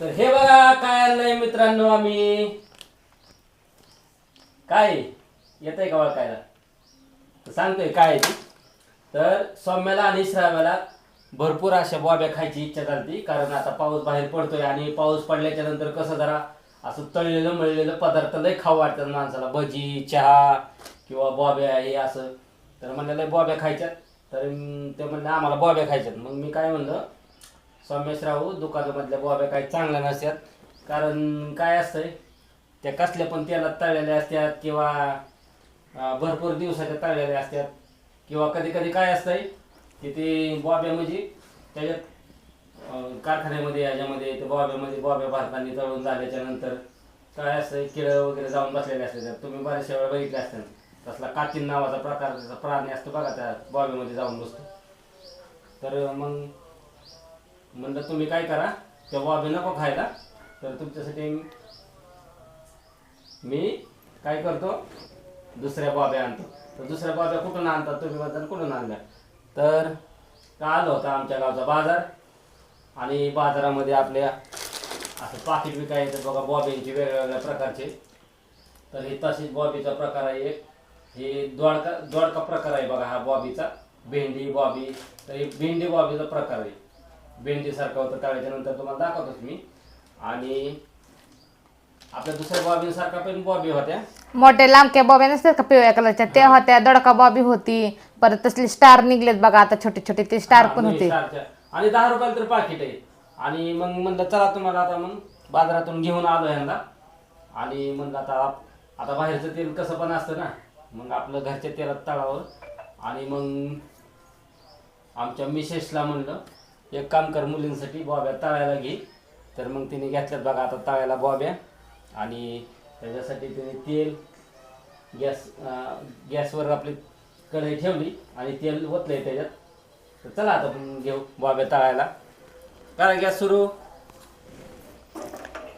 तर हे बघा काय आणलंय मित्रांनो आम्ही? काय? येत आहे का ओळखायला? तर सांगतोय काय आहे तर सौम्याला आणि श्राव्याला भरपूर अशा बॉब्या खायची इच्छा झाली कारण आता पाऊस बाहेर पडतोय आणि पाऊस पडल्याच्या नंतर कसं जरा असं तळलेलं मळलेलं पदार्थ लय खाऊ वाटतात माणसाला. भजी चहा किंवा बॉब्या हे असं. तर म्हणलं लय बॉब्या खायच्यात. तर ते म्हणलं आम्हाला बॉब्या खायच्यात. मग मी काय म्हणलं सौम्यश राहू दुकानामधल्या बॉब्या काही चांगल्या नसतात. कारण काय असतंय त्या कसल्या पण तेलात तळलेल्या असतात किंवा अं, भरपूर दिवसाच्या तळलेल्या असतात. किंवा कधी कधी काय असतंय की ते बॉब्या म्हणजे त्याच्यात अं, कारखान्यामध्ये याच्यामध्ये ते बॉब्यामध्ये बॉब्या भारताने तळून झाल्याच्यानंतर काय असतंय किडं वगैरे जाऊन बसलेले असतात. तुम्ही बऱ्याचशा वेळा बघितले असतात तसला कातीन नावाचा प्रकार त्याचा प्राणी असतो बघा त्या बॉब्यामध्ये जाऊन बसतो. तर मग म्हणलं तुम्ही काय करा त्या बॉबी नको खायला. तर तुमच्यासाठी मी काय करतो दुसऱ्या बॉब्या आणतो. तर दुसऱ्या बॉब्या कुठून आणतात तुम्ही म्हणतात कुठून आणल्या. तर काल होता आमच्या गावचा बाजार. आणि बाजारामध्ये आपल्या असं पाकिट विकायचं बघा बॉबींचे वेगवेगळ्या प्रकारचे. तर हे तशीच बॉबीचा प्रकार आहे एक. हे दोडका दोडका प्रकार आहे बघा हा बॉबीचा भेंडी बॉबी तर हे भेंडी बॉबीचा प्रकार आहे. भेंडीसारखं होतं तळ्याच्या नंतर तुम्हाला दाखवतोच मी. आणि आपल्या दुसऱ्या बॉबीसारखा पण बॉबी होत्या. मोठे लांबक्या बॉबी नसतात का पिवळ्या कलरच्या? त्या होत्या दडका बॉबी होती. परत तसली स्टार निघलेत बघा आता छोटे छोटे ते स्टार पण हा, होते. स्टारच्या. आणि दहा रुपयाला तर पाकिट आहे. आणि मग म्हणलं चला तुम्हाला आता मग बाजारातून घेऊन आलो यांना आणि म्हणलं आता आता बाहेरचं तेल कसं पण असतं ना. मग आपलं घरच्या तेलात तळावं. आणि मग आमच्या मिसेसला म्हणलं एक काम कर मुलींसाठी बॉब्या तळायला घे. तर मग तिने घेतल्यात बघा आता तळायला बॉब्या. आणि त्याच्यासाठी तिने तेल गॅस गॅसवर आपली कढई ठेवली आणि तेल ओतलंय त्याच्यात. तर चला आता आपण घेऊ बॉब्या तळायला. करा गॅस सुरू.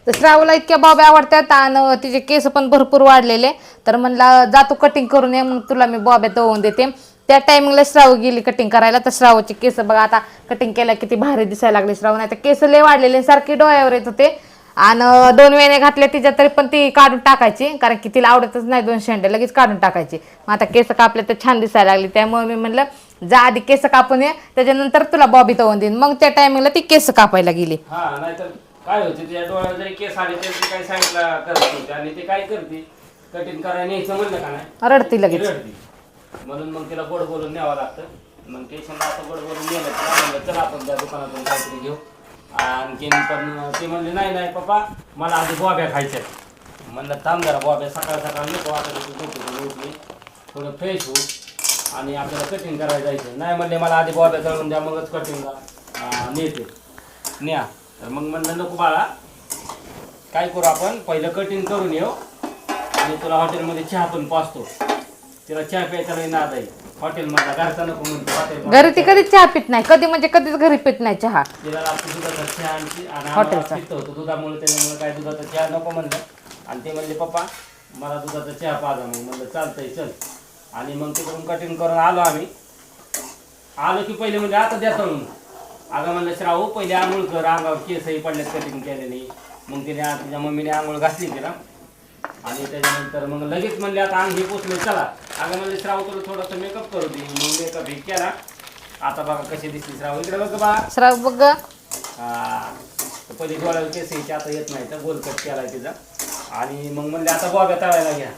तर श्रावला इतक्या बॉब्या आवडतात आणि तिचे केस पण भरपूर वाढलेले. तर म्हणला जातो कटिंग करून ये मग तुला मी बॉब्या तवून देते. त्या टायमिंगला श्राव गेली कटिंग करायला तर श्रावचे केस बघा आता कटिंग केल्या किती भारी दिसायला लागले श्राव. नाही तर केस लय वाढलेले सारखे डोळ्यावर येत होते. आणि दोन वेणे घातले तिच्या तरी पण ती काढून टाकायची कारण की तिला आवडतच नाही दोन शेंडे लगेच काढून टाकायची. मग आता केस कापले तर छान दिसायला लागले. त्यामुळे मी म्हणलं जा आधी केस कापून ये त्याच्यानंतर तुला बॉबी तवून देईन. मग त्या टायमिंगला ती केस कापायला गेली. हा नाहीतर काय होते तिच्या डोळ्यात जरी केस आले तरी ती काय सांगितलं करत होते आणि ते काय करते? कटिंग करायला न्यायचं म्हणलं का नाही? रडती लगेच. रडती. म्हणून मग तिला गोड बोलून न्यावं लागतं. मग केशनला असं गोड बोलून नेलं तर म्हणलं चला आपण त्या दुकानातून काहीतरी घेऊ. आणखीन पण ती म्हणली नाही नाही पप्पा मला आधी बॉब्या खायच्या म्हणलं थांब जरा बॉब्या सकाळ सकाळ नको आता तू उठली थोडं फ्रेश होऊ आणि आपल्याला कटिंग करायला जायचं नाही म्हणले मला आधी बॉब्या जळून द्या मगच कटिंगला नेते. न्या. तर मग म्हणलं नको बाळा काय करू आपण? पहिलं कटिंग करून येऊ आणि तुला हॉटेलमध्ये चहा पण पाचतो तिला चहा प्यायचा नाद आहे. हॉटेलमधला घरचा नको म्हणतो हॉटेल घरी ती कधीच चहा पित नाही कधी म्हणजे कधीच घरी पित नाही चहा. तिला लागतो दुधाचा चहा आणि ती- आणि हॉटेलचा. आम्हाला पित्त होतो दुधामुळे त्याच्यामुळे काय दुधाचा चहा नको म्हणलं. आणि ते म्हणले पप्पा मला दुधाचा चहा पाजा मग म्हणलं चालतंय चल. आणि मग तिकडून कटिंग करून आलो आम्ही. आलो की पहिले म्हणजे आता द्या तळून. अगं म्हणलं श्रावू पहिले आंघोळ कर. अंगावर केसही पडल्यात कटिंग केलेली मग तिने आ- तिच्या मम्मीने आंघोळ घातली तिला. आणि त्याच्यानंतर मग लगेच म्हणले आता अंग हे पोचले चला. अगं म्हणले श्राव तुला थोडासा मेकअप करू दे. मग मेकअप हे केला. आता बघा कशी दिसली श्राव. इकडे बघ बा. श्राव बघ हा. तर पहिले डोळ्याला केस यायचे आता येत नाही. तर गोल कट केलाय तिचा. आणि मग म्हणले आता बॉब्या तळायला घ्या.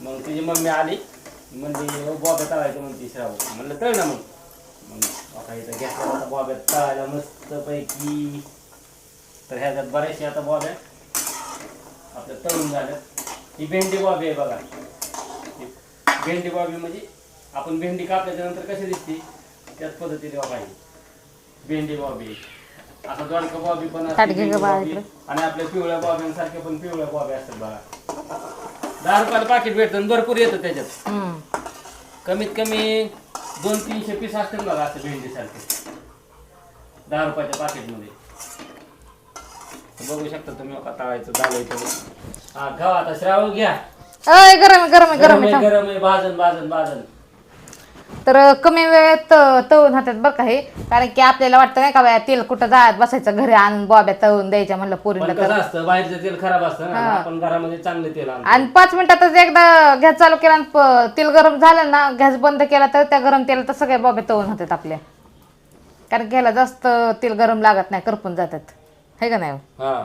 मग तिची मम्मी आली. म्हणली "हो, बॉब्या तळायचं म्हणते श्राव. म्हणलं तळ ना मग. मग आता इथं घेतल्या आता बॉब्या तळायला मस्तपैकी. तर ह्याच्यात बऱ्याचशा आता बॉब्या. आपल्या तळून झाल्या ही भेंडी बॉबी आहे बघा. ही भेंडी बॉबी म्हणजे आपण भेंडी कापल्याच्या नंतर कशी दिसते? त्याच पद्धतीने बघायची भेंडी बॉबी आता दोडका बॉबी पण असते, ताटगी भेंडी गं बाळा बॉबी. इकडं. आणि आपल्या पिवळ्या बॉब्यांसारखे पण पिवळ्या बॉबी असतात बघा. दहा रुपयाला पाकिट भेटतं आणि भरपूर येतं त्याच्यात. हम्म. कमीत कमी दोन तीनशे पीस असतील बघा असं भेंडीसारखे. दहा रुपयाच्या पाकिटमध्ये बघू शकता तुम्ही आता तळायचं झालंय तर हा घ्या आता श्रावण घ्या. अय गरम आहे, गरम आहे, गरम गरम आहे, आहे थांब. गरम आहे भाजन भाजन भाजन. तर कमी वेळेत अं, तळून हातात बरं का हे. कारण की आपल्याला वाटतं नाही का बाया तेल कुठं जात बसायचं घरी आणून बॉब्या तळून द्यायच्या म्हणलं पण पोरीला कसं तर. असतं बाहेरचं तेल खराब असतं ना. आपण घरामध्ये चांगले तेल आणतो. आणि पाच मिनिटातच एकदा गॅस चालू केला आणि प- तेल गरम झालं ना गॅस बंद केला तर त्या गरम तेलात सगळ्या बॉब्या तळून होतात आपल्या. कारण की ह्याला जास्त तेल गरम लागत नाही करपून जातात. हे का नाही? हा.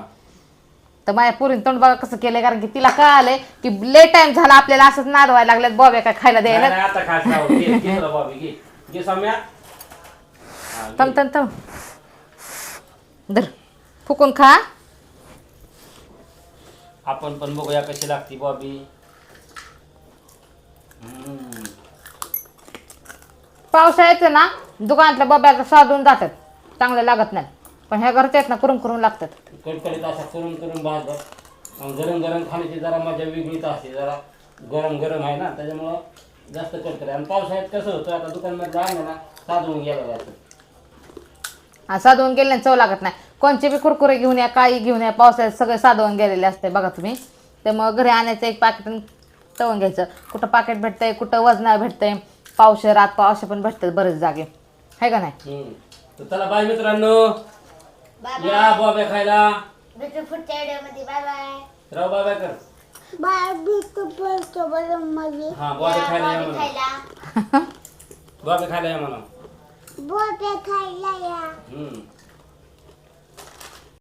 तर माझ्या पोरीने तोंड बघा कसं केलंय? कारण की तिला कळालंय की लेट टाइम झाला आपल्याला असंच नादवायला लागल्यात बॉब्या काय खायला द्यायला. नाही, आता खास राहू दे. घे तुला बॉबी घे. घे सौम्या. हा, घे. तम तम तम धर फुकून खा. आपण पण बघूया कशी लागती बॉबी. हम्म. पावसाळ्याचं ना दुकानातल्या बॉब्याला साधून जातात. चांगले लागत नाही. पण ह्या घरच्या आहेत ना करून करून लागतात. कडकडीत असा करून करून भाजतात आणि गरम गरम खाण्याची जरा मजा वेगळीच असते जरा गरम गरम आहे ना त्याच्यामुळं जास्त कडकडे आणि पावसाळ्यात कसं होतं आता दुकानमध्ये आणलं ना साधून गेलं जातं. आणि साधवून गेल्याने चव लागत नाही. कोणचे बी कुरकुरे घेऊन या काही घेऊन या पावसाळ्यात सगळे साधवून गेलेले असते बघा तुम्ही. त्यामुळं घरी आणायचं एक पाकिट तळून घ्यायचं. कुठं पाकिट भेटतंय कुठं वजना भेटतंय. पावशे रात पावशे पण भेटतात बरेच जागे. आहे का नाही? हम्म. तर चला बाय मित्रांनो. या बॉब्या खायला. भेटू पुढच्या व्हिडिओमध्ये बाय बाय राव बाबा कर. बाय हा खायला या म्हणा. खायला. बॉबे खायला या बोटे खायला या. हम्म.